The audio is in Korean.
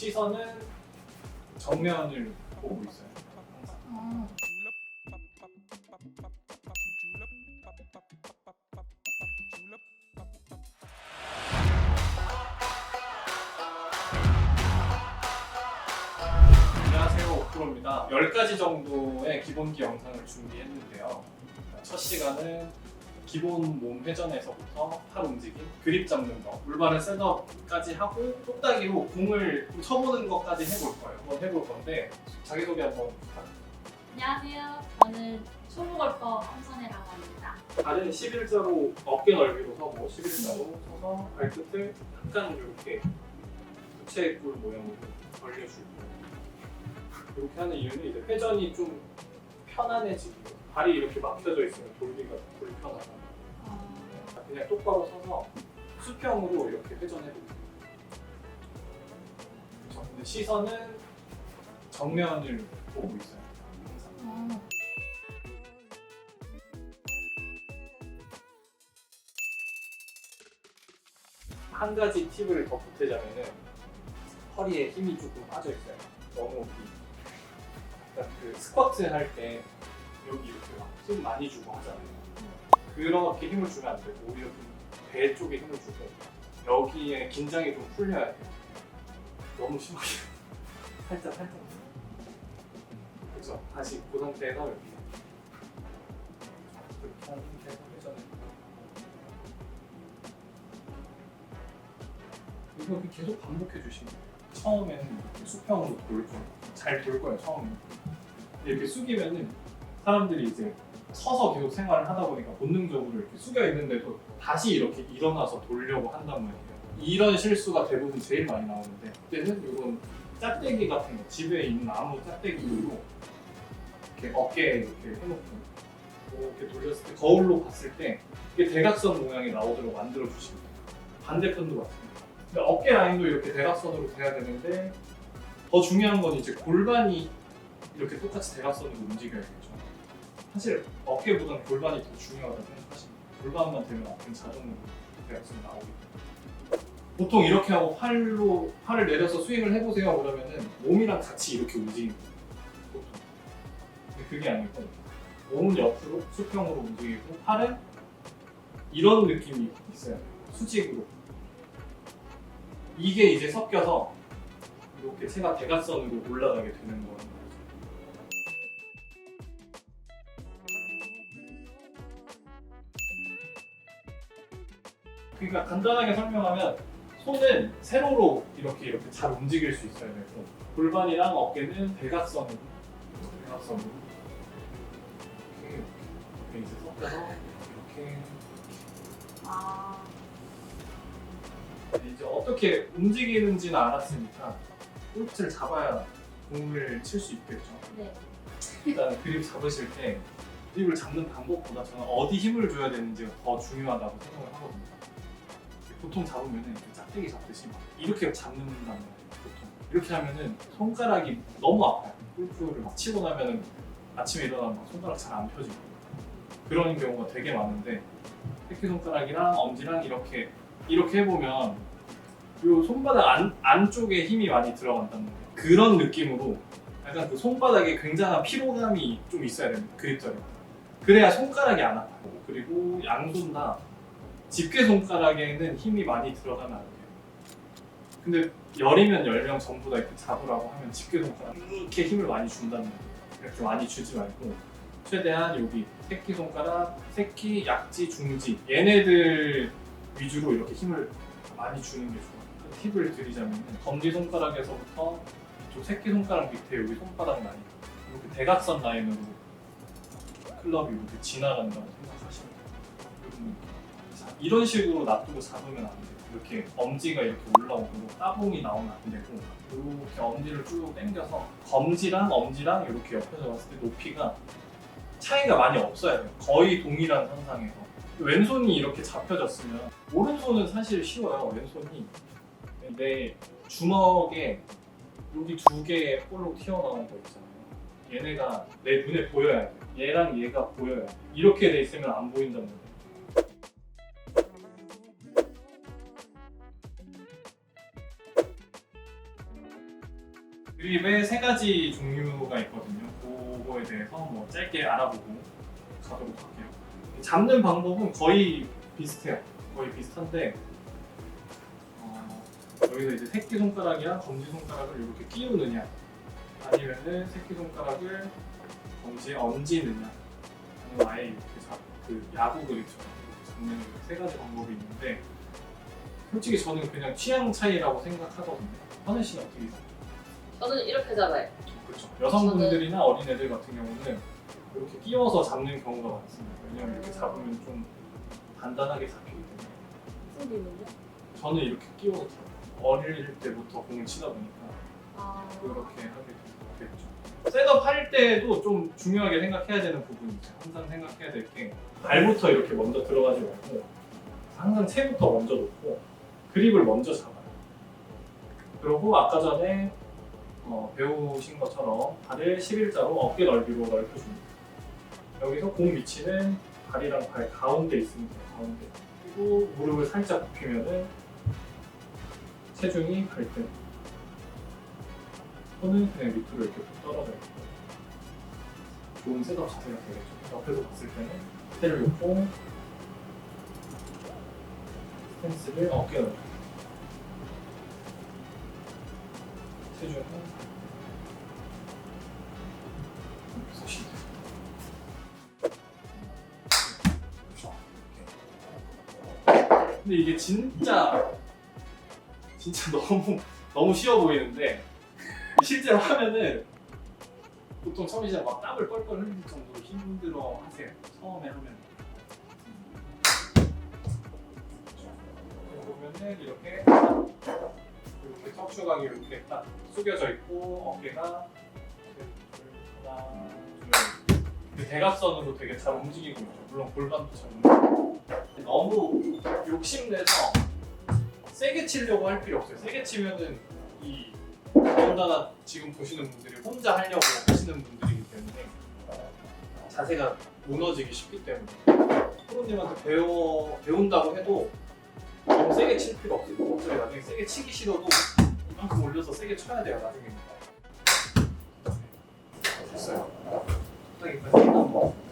시선은 정면을 보고 있어요. 안녕하세요 오프로입니다. 10가지 정도의 기본기 영상을 준비했는데요. 첫 시간은 기본 몸 회전에서부터 팔 움직임, 그립 잡는 거, 올바른 셋업까지 하고 똑딱이로 공을 좀 쳐보는 것까지 해볼 거예요. 한번 해볼 건데 자기소개 한번 부탁드립니다. 안녕하세요. 저는 초보 골퍼 황선혜라고 합니다. 다리는 11자로 어깨 넓이로 서고 11자로 서서 발끝을 약간 이렇게 부채꼴 모양으로 벌려주고 이렇게 하는 이유는 이제 회전이 좀 편안해지고 발이 이렇게 막혀져 있으면 돌기가 불편하다 어, 그냥 똑바로 서서 수평으로 이렇게 회전해보고 그렇죠. 근데 시선은 정면을 보고 있어요. 항상 어, 한 가지 팁을 더 보태자면은 허리에 힘이 조금 빠져 있어요. 너무 이- 그러니까 그 스쿼트 할 때 여기 이렇게 막힘 많이 주고 하잖아요. 그렇게 힘을 주면 안 되고 오히려 좀배 쪽에 힘을 주고 여기에 긴장이 좀 풀려야 돼요. 너무 심하게 살짝 살짝. 그렇죠. 다시 그 상태에서 이렇게 이렇게 한 상태에서 회전을. 이거 계속 반복해 주시면. 처음에는 이렇게 수평으로 돌고 잘돌 거예요 처음에 이렇게 숙이면은 사람들이 이제 서서 계속 생활을 하다 보니까 본능적으로 이렇게 숙여 있는데도 다시 이렇게 일어나서 돌려고 한단 말이에요 이런 실수가 대부분 제일 많이 나오는데 그때는 이건 짝대기 같은 거 집에 있는 아무 짝대기로 이렇게 어깨에 이렇게 해놓고 이렇게 돌렸을 때 거울로 봤을 때 이게 대각선 모양이 나오도록 만들어 주시면 돼요 반대편도 마찬가지예요 근데 어깨 라인도 이렇게 대각선으로 돼야 되는데 더 중요한 건 이제 골반이 이렇게 똑같이 대각선으로 움직여야겠죠. 사실 어깨보다는 골반이 더 중요하다고 생각하시면. 골반만 되면 어깨는 자동으로 대각선이 나오기 때문에 보통 이렇게 하고 팔로 팔을 내려서 스윙을 해보세요 그러면은 몸이랑 같이 이렇게 움직이는 거예요. 보통. 근데 그게 아니고 몸은 옆으로 수평으로 움직이고 팔은 이런 느낌이 있어요. 수직으로. 이게 이제 섞여서 이렇게 채가 대각선으로 올라가게 되는 거예요. 그러니까 간단하게 설명하면 손은 세로로 이렇게 이렇게 잘 움직일 수 있어야 되고 골반이랑 어깨는 대각선으로 대각선으로 이렇게 이렇게 이제 섞여서 이렇게 아, 이제 어떻게 움직이는지는 알았으니까 골프를 잡아야 공을 칠 수 있겠죠. 네. 일단 그립 잡으실 때 그립을 잡는 방법보다 저는 어디 힘을 줘야 되는지가 더 중요하다고 생각을 하거든요. 보통 잡으면은 짝대기 잡듯이 막 이렇게 잡는단 말이에요. 보통 이렇게 하면은 손가락이 너무 아파요. 골프를 막 치고 나면은 아침에 일어나면 막 손가락 잘 안 펴지고 그런 경우가 되게 많은데 새끼 손가락이랑 엄지랑 이렇게 이렇게 해보면 요 손바닥 안, 안쪽에 힘이 많이 들어간다는 거예요. 그런 느낌으로 약간 그 손바닥에 굉장한 피로감이 좀 있어야 됩니다. 그립자리. 그래야 손가락이 안 아파요. 그리고 양손 다 집게 손가락에는 힘이 많이 들어가면 안 돼요. 근데 열이면 열 명 전부 다 이렇게 잡으라고 하면 집게 손가락 이렇게 힘을 많이 준다는 거예요. 이렇게 많이 주지 말고 최대한 여기 새끼 손가락, 새끼, 약지, 중지 얘네들 위주로 이렇게 힘을 많이 주는 게 좋아요. 그 팁을 드리자면 검지 손가락에서부터 이쪽 새끼 손가락 밑에 여기 손바닥 라인 이렇게 대각선 라인으로 클럽이 이렇게 지나간다고 생각하시면 돼요. 이런 식으로 놔두고 잡으면 안 돼요. 이렇게 엄지가 이렇게 올라오도록 따봉이 나오면 안 되고 이렇게 엄지를 쭉 당겨서 검지랑 엄지랑 이렇게 옆에서 봤을 때 높이가 차이가 많이 없어야 돼요. 거의 동일한 선상에서 왼손이 이렇게 잡혀졌으면 오른손은 사실 쉬워요. 왼손이 내 주먹에 여기 두 개의 볼록 튀어나온 거 있잖아요. 얘네가 내 눈에 보여야 돼. 얘랑 얘가 보여야 돼. 이렇게 돼 있으면 안 보인단 말이에요. 그립의 세 가지 종류가 있거든요. 그거에 대해서 뭐 짧게 알아보고 가도록 할게요. 잡는 방법은 거의 비슷해요. 거의 비슷한데 어, 여기서 이제 새끼 손가락이랑 검지 손가락을 이렇게 끼우느냐 아니면은 새끼 손가락을 검지에 얹이느냐 아니면 아예 이렇게 잡, 그 야구 그립처럼 이렇게 잡는 이세 가지 방법이 있는데 솔직히 저는 그냥 취향 차이라고 생각하거든요. 하늘 씨는 어떻게 생각해요? 저는 이렇게 잡아요. 그렇죠. 여성분들이나 어린애들 같은 경우는 이렇게 끼워서 잡는 경우가 많습니다. 왜냐면 이렇게 잡으면 좀 단단하게 잡히기 때문에 승기는요? 저는 이렇게 끼워서 잡아요. 어릴 때부터 공을 치다 보니까 아, 이렇게 하게 됐죠. 셋업 할 때도 좀 중요하게 생각해야 되는 부분이 있어요. 항상 생각해야 될 게 발부터 이렇게 먼저 들어가지 말고 항상 채부터 먼저 놓고 그립을 먼저 잡아요. 그리고 아까 전에 어, 배우신 것처럼 발을 11자로 어깨 넓이로 넓혀줍니다. 여기서 공 위치는 발이랑 발 가운데 돼요. 가운데. 그리고 무릎을 살짝 굽히면은 체중이 발등. 손은 그냥 밑으로 이렇게 푹 떨어져 있고 좋은 셋업 자세가 되겠죠. 옆에서 봤을 때는 때를 놓고 스탠스를 어깨에 넣고 체중은 이 이렇게. 근데 이게 진짜 진짜 너무 너무 쉬워 보이는데 실제로 하면은 보통 처음 시작 막 땀을 뻘뻘 흘릴 정도로 힘들어 하세요. 처음에 하면. 보면은 이렇게 이렇게 척추각이 이렇게 딱 숙여져 있고 어깨가 하나 둘그 대각선으로 되게 잘 움직이고 있죠. 물론 골반도 잘 움직이고 너무 욕심내서 세게 치려고 할 필요 없어요. 세게 치면은 이 더군다나 지금 보시는 분들이 혼자 하려고 하시는 분들이기 때문에 자세가 무너지기 쉽기 때문에 프로님한테 배워 배운다고 해도 너무 세게 칠 필요 없어요. 어차피 나중에 세게 치기 싫어도 이만큼 올려서 세게 쳐야 돼요. 나중에. 됐어요. 딱이까지.